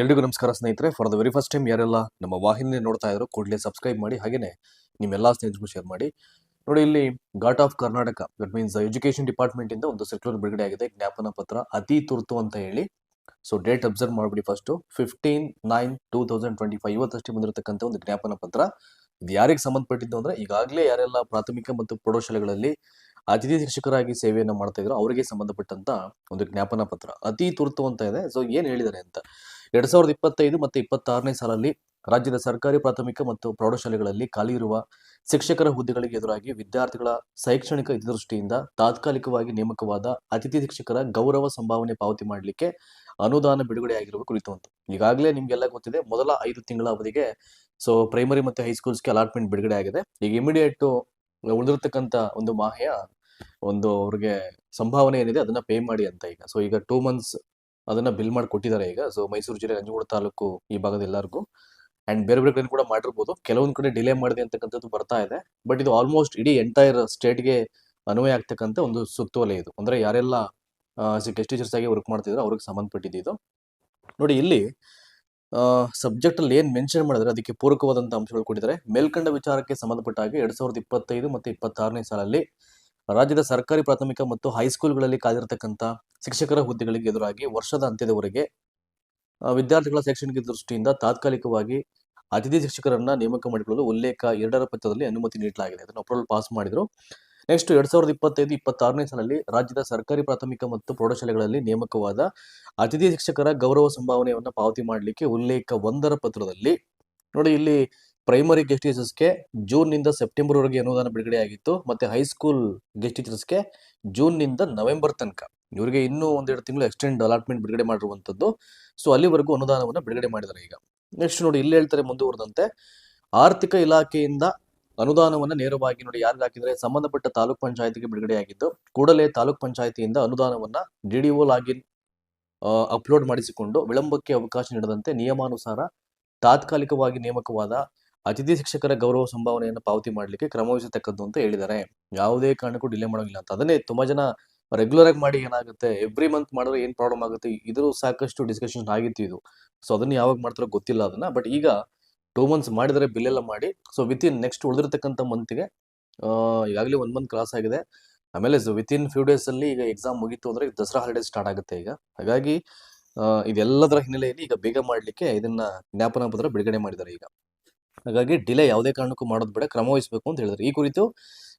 ಎಲ್ರಿಗೂ ನಮಸ್ಕಾರ ಸ್ನೇಹಿತರೆ for the very first time ಯಾರೆಲ್ಲ ನಮ್ಮ ವಾಹಿನಿ ನೋಡ್ತಾ ಇದ್ರು ಕೂಡಲೇ ಸಬ್ಸ್ಕ್ರೈಬ್ ಮಾಡಿ, ಹಾಗೇನೆ ನಿಮ್ಮೆಲ್ಲ ಸ್ನೇಹಿತರಿಗೂ ಶೇರ್ ಮಾಡಿ. ನೋಡಿ ಇಲ್ಲಿ ghat of Karnataka that means education department ಇಂದ ಒಂದು ಸರ್ಕ್ಯುಲರ್ ಬಿಡುಗಡೆ ಆಗಿದೆ, ಜ್ಞಾಪನ ಪತ್ರ ಅತಿ ತುರ್ತು ಅಂತ ಹೇಳಿ. ಸೊ ಡೇಟ್ ಅಬ್ಸರ್ವ್ ಮಾಡ್ಬಿಡಿ first fifteen nine two thousand twenty five ಇವತ್ತಷ್ಟೇ ಬಂದಿರತಕ್ಕಂಥ ಒಂದು ಜ್ಞಾಪನ ಪತ್ರ. ಇದು ಯಾರಿಗೆ ಸಂಬಂಧಪಟ್ಟಿದ್ದು ಅಂದ್ರೆ, ಈಗಾಗಲೇ ಯಾರೆಲ್ಲ ಪ್ರಾಥಮಿಕ ಮತ್ತು ಪ್ರೌಢಶಾಲೆಗಳಲ್ಲಿ ಅತಿಥಿ ಶಿಕ್ಷಕರಾಗಿ ಸೇವೆಯನ್ನು ಮಾಡ್ತಾ ಇದ್ರು, ಅವರಿಗೆ ಸಂಬಂಧಪಟ್ಟಂತ ಒಂದು ಜ್ಞಾಪನ ಪತ್ರ. ಅತಿ ತುರ್ತು ಅಂತ ಇದೆ. ಸೊ ಏನ್ ಹೇಳಿದ್ದಾರೆ ಅಂತ? ಎರಡ್ ಸಾವಿರದ ಇಪ್ಪತ್ತೈದು ಮತ್ತು ಇಪ್ಪತ್ತಾರನೇ ಸಾಲಲ್ಲಿ ರಾಜ್ಯದ ಸರ್ಕಾರಿ, ಪ್ರಾಥಮಿಕ ಮತ್ತು ಪ್ರೌಢಶಾಲೆಗಳಲ್ಲಿ ಖಾಲಿ ಇರುವ ಶಿಕ್ಷಕರ ಹುದ್ದೆಗಳಿಗೆ ಎದುರಾಗಿ ವಿದ್ಯಾರ್ಥಿಗಳ ಶೈಕ್ಷಣಿಕ ಹಿತದೃಷ್ಟಿಯಿಂದ ತಾತ್ಕಾಲಿಕವಾಗಿ ನೇಮಕವಾದ ಅತಿಥಿ ಶಿಕ್ಷಕರ ಗೌರವ ಸಂಭಾವನೆ ಪಾವತಿ ಮಾಡಲಿಕ್ಕೆ ಅನುದಾನ ಬಿಡುಗಡೆಯಾಗಿರುವ ಕುರಿತು ಅಂತ ಈಗಾಗಲೇ ನಿಮ್ಗೆಲ್ಲ ಗೊತ್ತಿದೆ, ಮೊದಲ ಐದು ತಿಂಗಳ ಅವಧಿಗೆ ಸೊ ಪ್ರೈಮರಿ ಮತ್ತು ಹೈಸ್ಕೂಲ್ಸ್ಗೆ ಅಲಾಟ್ಮೆಂಟ್ ಬಿಡುಗಡೆ ಆಗಿದೆ. ಈಗ ಇಮಿಡಿಯೇಟ್ ಉಳಿದಿರ್ತಕ್ಕಂಥ ಒಂದು ಮಾಹೆಯ ಒಂದು ಅವ್ರಿಗೆ ಸಂಭಾವನೆ ಏನಿದೆ, ಅದನ್ನ ಪೇ ಮಾಡಿ ಅಂತ ಈಗ. ಸೊ ಈಗ ಟೂ ಮಂತ್ಸ್ ಅದನ್ನ ಬಿಲ್ ಮಾಡಿ ಕೊಟ್ಟಿದ್ದಾರೆ ಈಗ. ಸೊ ಮೈಸೂರು ಜಿಲ್ಲೆ ನಂಜನಗೂಡು ತಾಲೂಕು ಈ ಭಾಗದ ಎಲ್ಲರಿಗೂ. ಅಂಡ್ ಬೇರೆ ಬೇರೆ ಕಡೆ ಕೂಡ ಮಾಡಿರ್ಬೋದು ಕೆಲವೊಂದು ಕಡೆ ಡಿಲೇ ಮಾಡಿದೆ ಅಂತಕ್ಕಂಥದ್ದು ಬರ್ತಾ ಇದೆ. ಬಟ್ ಇದು ಆಲ್ಮೋಸ್ಟ್ ಇಡೀ ಎಂಟೈರ್ ಸ್ಟೇಟ್ಗೆ ಅನ್ವಯ ಆಗ್ತಕ್ಕಂಥ ಒಂದು ಸುತ್ತೋಲೆ ಇದು. ಅಂದ್ರೆ ಯಾರೆಲ್ಲ ಗೆಸ್ಟ್ ಟೀಚರ್ಸ್ ಆಗಿ ವರ್ಕ್ ಮಾಡ್ತಿದ್ರು ಅವ್ರಿಗೆ ಸಂಬಂಧಪಟ್ಟಿದ್ದು ಇದು. ನೋಡಿ ಇಲ್ಲಿ ಸಬ್ಜೆಕ್ಟ್ ಅಲ್ಲಿ ಏನ್ ಮೆನ್ಷನ್ ಮಾಡಿದ್ರೆ, ಅದಕ್ಕೆ ಪೂರಕವಾದಂತ ಅಂಶಗಳು ಕೊಟ್ಟಿದ್ದಾರೆ. ಮೇಲ್ಕಂಡ ವಿಚಾರಕ್ಕೆ ಸಂಬಂಧಪಟ್ಟ ಹಾಗೆ ಎರಡ್ ಸಾವಿರದ ಇಪ್ಪತ್ತೈದು ಮತ್ತು ಇಪ್ಪತ್ತಾರನೇ ಸಾಲಲ್ಲಿ ರಾಜ್ಯದ ಸರ್ಕಾರಿ ಪ್ರಾಥಮಿಕ ಮತ್ತು ಹೈಸ್ಕೂಲ್ಗಳಲ್ಲಿ ಕಾದಿರತಕ್ಕಂಥ ಶಿಕ್ಷಕರ ಹುದ್ದೆಗಳಿಗೆ ಎದುರಾಗಿ ವರ್ಷದ ಅಂತ್ಯದವರೆಗೆ ವಿದ್ಯಾರ್ಥಿಗಳ ಶೈಕ್ಷಣಿಕ ದೃಷ್ಟಿಯಿಂದ ತಾತ್ಕಾಲಿಕವಾಗಿ ಅತಿಥಿ ಶಿಕ್ಷಕರನ್ನ ನೇಮಕ ಮಾಡಿಕೊಳ್ಳಲು ಉಲ್ಲೇಖ ಎರಡರ ಪತ್ರದಲ್ಲಿ ಅನುಮತಿ ನೀಡಲಾಗಿದೆ. ಅದನ್ನು ಅಪ್ರೂವಲ್ ಪಾಸ್ ಮಾಡಿದ್ರು. ನೆಕ್ಸ್ಟ್ ಎರಡ್ ಸಾವಿರದ ಇಪ್ಪತ್ತೈದು, ಇಪ್ಪತ್ತಾರನೇ ಸಾಲಲ್ಲಿ ರಾಜ್ಯದ ಸರ್ಕಾರಿ ಪ್ರಾಥಮಿಕ ಮತ್ತು ಪ್ರೌಢಶಾಲೆಗಳಲ್ಲಿ ನೇಮಕವಾದ ಅತಿಥಿ ಶಿಕ್ಷಕರ ಗೌರವ ಸಂಭಾವನೆಯನ್ನು ಪಾವತಿ ಮಾಡಲಿಕ್ಕೆ ಉಲ್ಲೇಖ ಒಂದರ ಪತ್ರದಲ್ಲಿ, ನೋಡಿ ಇಲ್ಲಿ ಪ್ರೈಮರಿ ಗೆಸ್ಟ್ ಟೀಚರ್ಸ್ಗೆ ಜೂನ್ನಿಂದ ಸೆಪ್ಟೆಂಬರ್ ವರೆಗೆ ಅನುದಾನ ಬಿಡುಗಡೆಯಾಗಿತ್ತು. ಮತ್ತೆ ಹೈಸ್ಕೂಲ್ ಗೆಸ್ಟ್ ಟೀಚರ್ಸ್ಗೆ ಜೂನ್ನಿಂದ ನವೆಂಬರ್ ತನಕ. ಇವರಿಗೆ ಇನ್ನೂ ಒಂದೆರಡು ತಿಂಗಳು ಎಕ್ಸ್ಟೆಂಡ್ ಅಲಾಟ್ಮೆಂಟ್ ಬಿಡುಗಡೆ ಮಾಡಿರುವಂಥದ್ದು. ಸೊ ಅಲ್ಲಿವರೆಗೂ ಅನುದಾನವನ್ನು ಬಿಡುಗಡೆ ಮಾಡಿದ್ದಾರೆ ಈಗ. ನೆಕ್ಸ್ಟ್ ನೋಡಿ, ಇಲ್ಲಿ ಹೇಳ್ತಾರೆ ಮುಂದುವರೆದಂತೆ, ಆರ್ಥಿಕ ಇಲಾಖೆಯಿಂದ ಅನುದಾನವನ್ನು ನೇರವಾಗಿ ನೋಡಿ ಯಾರಿಗೆ ಹಾಕಿದರೆ, ಸಂಬಂಧಪಟ್ಟ ತಾಲೂಕ್ ಪಂಚಾಯತಿಗೆ ಬಿಡುಗಡೆಯಾಗಿದ್ದು, ಕೂಡಲೇ ತಾಲೂಕ್ ಪಂಚಾಯತಿಯಿಂದ ಅನುದಾನವನ್ನ ಒ ಲಾಗಿನ್ ಅಪ್ಲೋಡ್ ಮಾಡಿಸಿಕೊಂಡು ವಿಳಂಬಕ್ಕೆ ಅವಕಾಶ ನೀಡದಂತೆ ನಿಯಮಾನುಸಾರ ತಾತ್ಕಾಲಿಕವಾಗಿ ನೇಮಕವಾದ ಅತಿಥಿ ಶಿಕ್ಷಕರ ಗೌರವ ಸಂಭಾವನೆಯನ್ನು ಪಾವತಿ ಮಾಡಲಿಕ್ಕೆ ಕ್ರಮವಹಿಸತಕ್ಕದ್ದು ಅಂತ ಹೇಳಿದ್ದಾರೆ. ಯಾವುದೇ ಕಾರಣಕ್ಕೂ ಡಿಲೇ ಮಾಡೋಂಗಿಲ್ಲ ಅಂತ. ಅದನ್ನೇ ತುಂಬಾ ಜನ ರೆಗ್ಯುಲರ್ ಆಗಿ ಮಾಡಿ ಏನಾಗುತ್ತೆ? ಎವ್ರಿ ಮಂತ್ ಮಾಡಿದ್ರೆ ಏನ್ ಪ್ರಾಬ್ಲಮ್ ಆಗುತ್ತೆ? ಇದ್ರೂ ಸಾಕಷ್ಟು ಡಿಸ್ಕಷನ್ ಆಗಿತ್ತು ಇದು. ಸೊ ಅದನ್ನ ಯಾವಾಗ ಮಾಡ್ತಾರೋ ಗೊತ್ತಿಲ್ಲ ಅದನ್ನ. ಬಟ್ ಈಗ ಟೂ ಮಂತ್ಸ್ ಮಾಡಿದರೆ ಬಿಲ್ ಎಲ್ಲ ಮಾಡಿ. ಸೊ ವಿತ್ ಇನ್ ನೆಕ್ಸ್ಟ್ ಉಳಿದಿರ್ತಕ್ಕಂಥ ಮಂತ್ಗೆ ಈಗಾಗಲೇ ಒನ್ ಮಂತ್ ಕ್ಲಾಸ್ ಆಗಿದೆ. ಆಮೇಲೆ ವಿತ್ ಇನ್ ಫ್ಯೂ ಡೇಸ್ ಅಲ್ಲಿ ಈಗ ಎಕ್ಸಾಮ್ ಮುಗೀತು ಅಂದ್ರೆ ದಸರಾ ಹಾಲಿಡೇಸ್ ಸ್ಟಾರ್ಟ್ ಆಗುತ್ತೆ ಈಗ. ಹಾಗಾಗಿ ಇದೆಲ್ಲದರ ಹಿನ್ನೆಲೆಯಲ್ಲಿ ಈಗ ಬೇಗ ಮಾಡಲಿಕ್ಕೆ ಇದನ್ನ ಜ್ಞಾಪನ ಪತ್ರ ಬಿಡುಗಡೆ ಮಾಡಿದ್ದಾರೆ ಈಗ. ಹಾಗಾಗಿ ಡಿಲೇ ಯಾವುದೇ ಕಾರಣಕ್ಕೂ ಮಾಡೋದು ಬೇಡ. ಕ್ರಮ ವಹಿಸಬೇಕು ಅಂತ ಹೇಳಿದ್ರು ಈ ಕುರಿತು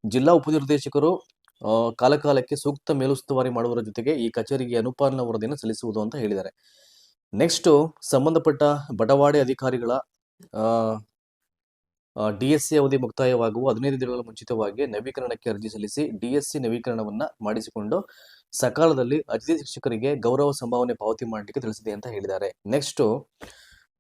ಜಿಲ್ಲಾ ಉಪನಿರ್ದೇಶಕರು ಕಾಲಕಾಲಕ್ಕೆ ಸೂಕ್ತ ಮೇಲುಸ್ತುವಾರಿ ಮಾಡುವುದರ ಜೊತೆಗೆ ಈ ಕಚೇರಿಗೆ ಅನುಪಾಲನ ವರದಿಯನ್ನು ಸಲ್ಲಿಸುವುದು ಅಂತ ಹೇಳಿದ್ದಾರೆ. ನೆಕ್ಸ್ಟ್ ಸಂಬಂಧಪಟ್ಟ ಬಡವಾಡೆ ಅಧಿಕಾರಿಗಳ ಡಿ ಎಸ್ ಸಿ ಅವಧಿ ಮುಕ್ತಾಯವಾಗುವ ಹದಿನೈದು ದಿನಗಳ ಮುಂಚಿತವಾಗಿ ನವೀಕರಣಕ್ಕೆ ಅರ್ಜಿ ಸಲ್ಲಿಸಿ ಡಿ ಸಿ ನವೀಕರಣವನ್ನ ಮಾಡಿಸಿಕೊಂಡು ಸಕಾಲದಲ್ಲಿ ಅತಿಥಿ ಶಿಕ್ಷಕರಿಗೆ ಗೌರವ ಸಂಭಾವನೆ ಪಾವತಿ ಮಾಡಲಿಕ್ಕೆ ತಿಳಿಸಿದೆ ಅಂತ ಹೇಳಿದ್ದಾರೆ. ನೆಕ್ಸ್ಟ್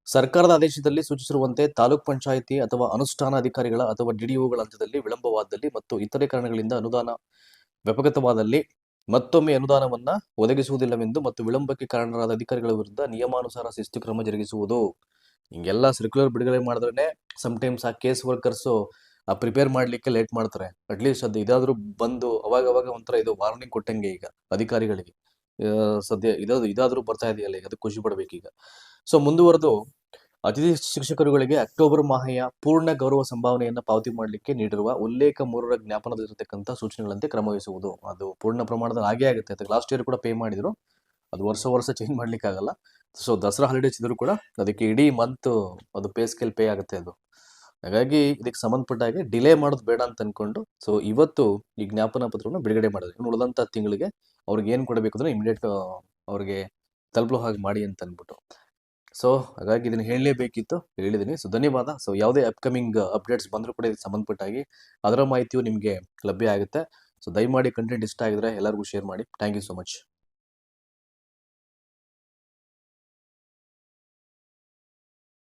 ಸರ್ಕಾರದ ಆದೇಶದಲ್ಲಿ ಸೂಚಿಸಿರುವಂತೆ ತಾಲೂಕ್ ಪಂಚಾಯಿತಿ ಅಥವಾ ಅನುಷ್ಠಾನ ಅಧಿಕಾರಿಗಳ ಅಥವಾ ಡಿಡಿಒಗಳ ಹಂತದಲ್ಲಿ ವಿಳಂಬವಾದಲ್ಲಿ ಮತ್ತು ಇತರೆ ಕಾರಣಗಳಿಂದ ಅನುದಾನ ವ್ಯಪಗತವಾದಲ್ಲಿ ಮತ್ತೊಮ್ಮೆ ಅನುದಾನವನ್ನು ಒದಗಿಸುವುದಿಲ್ಲವೆಂದು ಮತ್ತು ವಿಳಂಬಕ್ಕೆ ಕಾರಣರಾದ ಅಧಿಕಾರಿಗಳ ವಿರುದ್ಧ ನಿಯಮಾನುಸಾರ ಶಿಸ್ತು ಕ್ರಮ ಜರುಗಿಸುವುದು. ಹಿಂಗೆಲ್ಲ ಸರ್ಕ್ಯುಲರ್ ಬಿಡುಗಡೆ ಮಾಡಿದ್ರೆ ಸಮಟೈಮ್ಸ್ ಆ ಕೇಸ್ ವರ್ಕರ್ಸು ಪ್ರಿಪೇರ್ ಮಾಡ್ಲಿಕ್ಕೆ ಲೇಟ್ ಮಾಡ್ತಾರೆ. ಅಟ್ಲೀಸ್ಟ್ ಅದು ಇದಾದ್ರೂ ಬಂದು ಅವಾಗ ಅವಾಗ ಒಂಥರ ಇದು ವಾರ್ನಿಂಗ್ ಕೊಟ್ಟಂಗೆ ಈಗ ಅಧಿಕಾರಿಗಳಿಗೆ. ಆ, ಸದ್ಯ ಇದಾದ್ರು ಇದಾದ್ರೂ ಬರ್ತಾ ಇದೆಯಲ್ಲ ಈಗ ಅದಕ್ಕೆ ಖುಷಿ ಪಡ್ಬೇಕೀಗ. ಸೊ ಮುಂದುವರೆದು ಅತಿಥಿ ಶಿಕ್ಷಕರುಗಳಿಗೆ ಅಕ್ಟೋಬರ್ ಮಾಹೆಯ ಪೂರ್ಣ ಗೌರವ ಸಂಭಾವನೆಯನ್ನು ಪಾವತಿ ಮಾಡಲಿಕ್ಕೆ ನೀಡಿರುವ ಉಲ್ಲೇಖ ಮೂರರ ಜ್ಞಾಪನದಲ್ಲಿರತಕ್ಕಂಥ ಸೂಚನೆಗಳಂತೆ ಕ್ರಮವಹಿಸುವುದು. ಅದು ಪೂರ್ಣ ಪ್ರಮಾಣದಲ್ಲಿ ಹಾಗೆ ಆಗುತ್ತೆ. ಅದಕ್ಕೆ ಲಾಸ್ಟ್ ಇಯರ್ ಕೂಡ ಪೇ ಮಾಡಿದ್ರು. ಅದು ವರ್ಷ ವರ್ಷ ಚೇಂಜ್ ಮಾಡ್ಲಿಕ್ಕೆ ಆಗಲ್ಲ ಸೊ ದಸರಾ ಹಾಲಿಡೇಸ್ ಇದ್ರು ಕೂಡ ಅದಕ್ಕೆ ಇಡೀ ಮಂತ್ ಅದು ಪೇ ಸ್ಕೇಲ್ ಪೇ ಆಗುತ್ತೆ ಅದು. ಹಾಗಾಗಿ ಇದಕ್ಕೆ ಸಂಬಂಧಪಟ್ಟ ಹಾಗೆ ಡಿಲೇ ಮಾಡೋದು ಬೇಡ ಅಂತ ಅನ್ಕೊಂಡು ಸೊ ಇವತ್ತು ಈ ಜ್ಞಾಪನ ಪತ್ರವನ್ನು ಬಿಡುಗಡೆ ಮಾಡಿದ್ರು. ಇನ್ನು ಉಳಿದಂಥ ತಿಂಗಳಿಗೆ ಅವ್ರಿಗೆ ಏನು ಕೊಡಬೇಕು ಅಂದ್ರೆ ಇಮಿಡಿಯೇಟ್, ಅವ್ರಿಗೆ ತಲುಪಲು ಹಾಗೆ ಮಾಡಿ ಅಂತ ಅಂದ್ಬಿಟ್ಟು. ಸೊ ಹಾಗಾಗಿ ಇದನ್ನು ಹೇಳಲೇಬೇಕಿತ್ತು. ಹೇಳಿದ್ದೀನಿ ಸೊ ಧನ್ಯವಾದ. ಸೊ ಯಾವುದೇ ಅಪ್ಕಮಿಂಗ್ ಅಪ್ಡೇಟ್ಸ್ ಬಂದರೂ ಕೂಡ ಇದಕ್ಕೆ ಸಂಬಂಧಪಟ್ಟಾಗಿ ಅದರ ಮಾಹಿತಿಯು ನಿಮಗೆ ಲಭ್ಯ ಆಗುತ್ತೆ. ಸೊ ದಯಮಾಡಿ ಕಂಟೆಂಟ್ ಇಷ್ಟ ಆಗಿದ್ರೆ ಎಲ್ಲರಿಗೂ ಶೇರ್ ಮಾಡಿ. Thank you so much